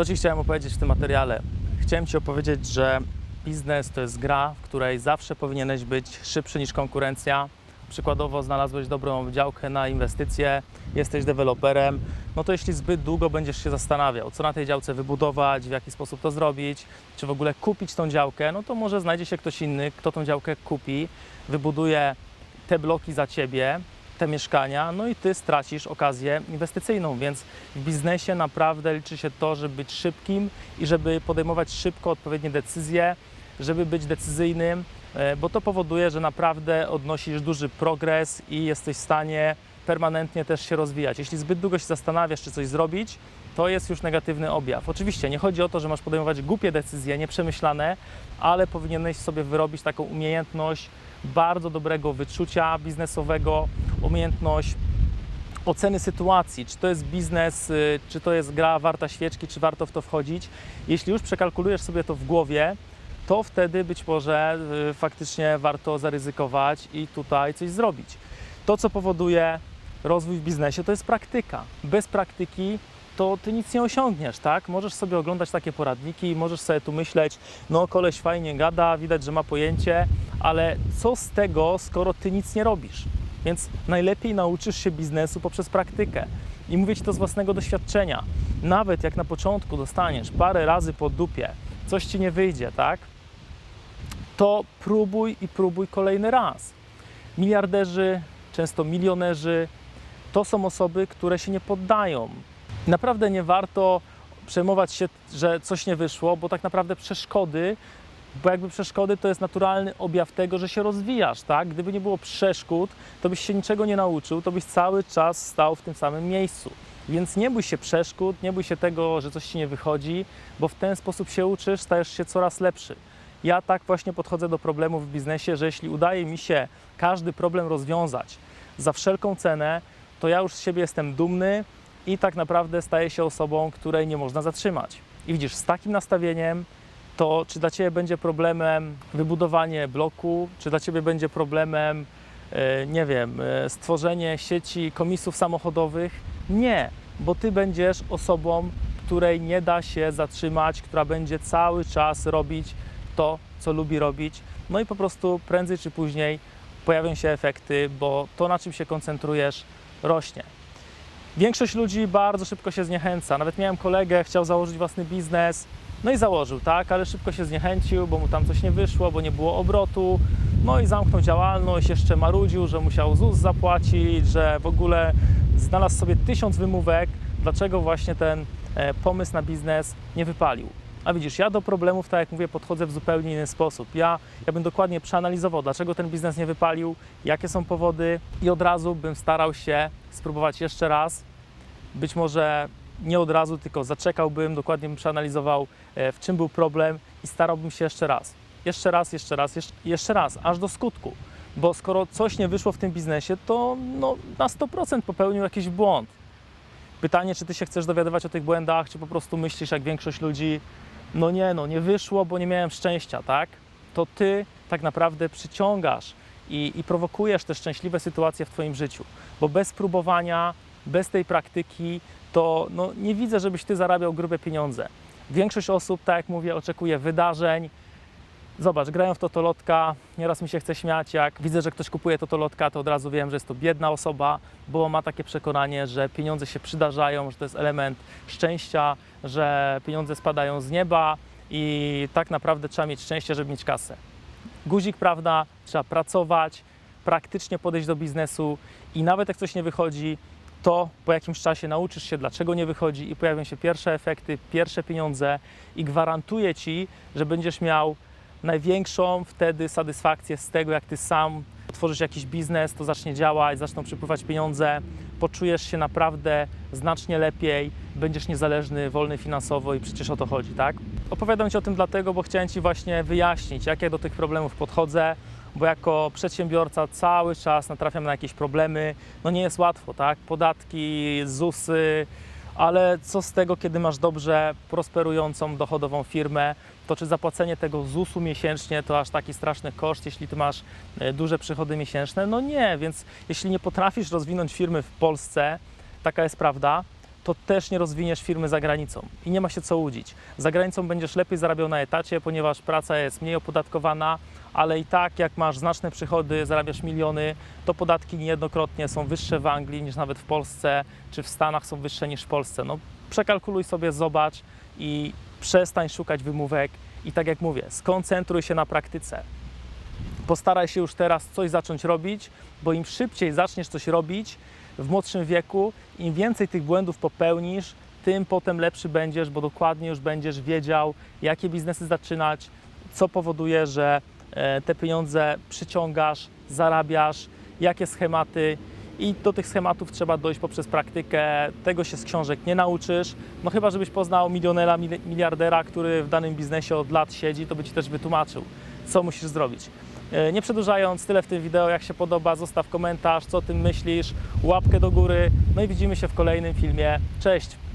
Co Ci chciałem opowiedzieć w tym materiale? Chciałem Ci opowiedzieć, że biznes to jest gra, w której zawsze powinieneś być szybszy niż konkurencja. Przykładowo znalazłeś dobrą działkę na inwestycje, jesteś deweloperem, no to jeśli zbyt długo będziesz się zastanawiał, co na tej działce wybudować, w jaki sposób to zrobić, czy w ogóle kupić tą działkę, no to może znajdzie się ktoś inny, kto tą działkę kupi, wybuduje te bloki za Ciebie, te mieszkania, no i Ty stracisz okazję inwestycyjną, więc w biznesie naprawdę liczy się to, żeby być szybkim i żeby podejmować szybko odpowiednie decyzje, żeby być decyzyjnym, e, bo to powoduje, że naprawdę odnosisz duży progres i jesteś w stanie permanentnie też się rozwijać. Jeśli zbyt długo się zastanawiasz, czy coś zrobić, to jest już negatywny objaw. Oczywiście nie chodzi o to, że masz podejmować głupie decyzje, nieprzemyślane, ale powinieneś sobie wyrobić taką umiejętność bardzo dobrego wyczucia biznesowego, umiejętność oceny sytuacji, czy to jest biznes, y, czy to jest gra warta świeczki, czy warto w to wchodzić. Jeśli już przekalkulujesz sobie to w głowie, to wtedy być może y, faktycznie warto zaryzykować i tutaj coś zrobić. To, co powoduje rozwój w biznesie, to jest praktyka. Bez praktyki to ty nic nie osiągniesz, tak? Możesz sobie oglądać takie poradniki, możesz sobie tu myśleć, no koleś fajnie gada, widać, że ma pojęcie, ale co z tego, skoro ty nic nie robisz? Więc najlepiej nauczysz się biznesu poprzez praktykę. I mówię Ci to z własnego doświadczenia. Nawet jak na początku dostaniesz parę razy po dupie, coś Ci nie wyjdzie, tak? To próbuj i próbuj kolejny raz. Miliarderzy, często milionerzy, to są osoby, które się nie poddają. Naprawdę nie warto przejmować się, że coś nie wyszło, bo tak naprawdę przeszkody, bo jakby przeszkody to jest naturalny objaw tego, że się rozwijasz, tak? Gdyby nie było przeszkód, to byś się niczego nie nauczył, to byś cały czas stał w tym samym miejscu. Więc nie bój się przeszkód, nie bój się tego, że coś ci nie wychodzi, bo w ten sposób się uczysz, stajesz się coraz lepszy. Ja tak właśnie podchodzę do problemów w biznesie, że jeśli udaje mi się każdy problem rozwiązać za wszelką cenę, to ja już z siebie jestem dumny i tak naprawdę staję się osobą, której nie można zatrzymać. I widzisz, z takim nastawieniem, to czy dla Ciebie będzie problemem wybudowanie bloku, czy dla Ciebie będzie problemem, e, nie wiem, e, stworzenie sieci komisów samochodowych? Nie, bo Ty będziesz osobą, której nie da się zatrzymać, która będzie cały czas robić to, co lubi robić. No i po prostu prędzej czy później pojawią się efekty, bo to, na czym się koncentrujesz, rośnie. Większość ludzi bardzo szybko się zniechęca. Nawet miałem kolegę, chciał założyć własny biznes, no i założył, tak, ale szybko się zniechęcił, bo mu tam coś nie wyszło, bo nie było obrotu. No i zamknął działalność, jeszcze marudził, że musiał ZUS zapłacić, że w ogóle znalazł sobie tysiąc wymówek, dlaczego właśnie ten e, pomysł na biznes nie wypalił. A widzisz, ja do problemów, tak jak mówię, podchodzę w zupełnie inny sposób. Ja, ja bym dokładnie przeanalizował, dlaczego ten biznes nie wypalił, jakie są powody i od razu bym starał się spróbować jeszcze raz. Być może nie od razu, tylko zaczekałbym, dokładnie bym przeanalizował, e, w czym był problem i starałbym się jeszcze raz. Jeszcze raz, jeszcze raz, jeszcze, jeszcze raz, aż do skutku. Bo skoro coś nie wyszło w tym biznesie, to no, na 100% popełnił jakiś błąd. Pytanie, czy ty się chcesz dowiadywać o tych błędach, czy po prostu myślisz, jak większość ludzi, no nie, no nie wyszło, bo nie miałem szczęścia, tak? To ty tak naprawdę przyciągasz i, i prowokujesz te szczęśliwe sytuacje w twoim życiu, bo bez próbowania, bez tej praktyki, to no, nie widzę, żebyś ty zarabiał grube pieniądze. Większość osób, tak jak mówię, oczekuje wydarzeń. Zobacz, grają w totolotka, nieraz mi się chce śmiać, jak widzę, że ktoś kupuje totolotka, to od razu wiem, że jest to biedna osoba, bo ma takie przekonanie, że pieniądze się przydarzają, że to jest element szczęścia, że pieniądze spadają z nieba i tak naprawdę trzeba mieć szczęście, żeby mieć kasę. Guzik, prawda, trzeba pracować, praktycznie podejść do biznesu i nawet jak coś nie wychodzi, to po jakimś czasie nauczysz się, dlaczego nie wychodzi i pojawią się pierwsze efekty, pierwsze pieniądze i gwarantuję Ci, że będziesz miał największą wtedy satysfakcję z tego, jak Ty sam otworzysz jakiś biznes, to zacznie działać, zaczną przypływać pieniądze, poczujesz się naprawdę znacznie lepiej, będziesz niezależny, wolny finansowo i przecież o to chodzi, tak? Opowiadam Ci o tym dlatego, bo chciałem Ci właśnie wyjaśnić, jak ja do tych problemów podchodzę, bo jako przedsiębiorca cały czas natrafiam na jakieś problemy. No nie jest łatwo, tak? Podatki, ZUSy, ale co z tego, kiedy masz dobrze prosperującą, dochodową firmę, to czy zapłacenie tego ZUS-u miesięcznie to aż taki straszny koszt, jeśli ty masz e, duże przychody miesięczne? No nie, więc jeśli nie potrafisz rozwinąć firmy w Polsce, taka jest prawda, to też nie rozwiniesz firmy za granicą i nie ma się co łudzić. Za granicą będziesz lepiej zarabiał na etacie, ponieważ praca jest mniej opodatkowana, ale i tak jak masz znaczne przychody, zarabiasz miliony, to podatki niejednokrotnie są wyższe w Anglii niż nawet w Polsce, czy w Stanach są wyższe niż w Polsce. No, przekalkuluj sobie, zobacz i przestań szukać wymówek i tak jak mówię, skoncentruj się na praktyce. Postaraj się już teraz coś zacząć robić, bo im szybciej zaczniesz coś robić w młodszym wieku, im więcej tych błędów popełnisz, tym potem lepszy będziesz, bo dokładnie już będziesz wiedział, jakie biznesy zaczynać, co powoduje, że te pieniądze przyciągasz, zarabiasz, jakie schematy. I do tych schematów trzeba dojść poprzez praktykę. Tego się z książek nie nauczysz. No chyba, żebyś poznał milionera, mili- miliardera, który w danym biznesie od lat siedzi, to by ci też wytłumaczył, co musisz zrobić. E, Nie przedłużając, tyle w tym wideo. Jak się podoba, zostaw komentarz, co o tym myślisz, łapkę do góry. No i widzimy się w kolejnym filmie. Cześć!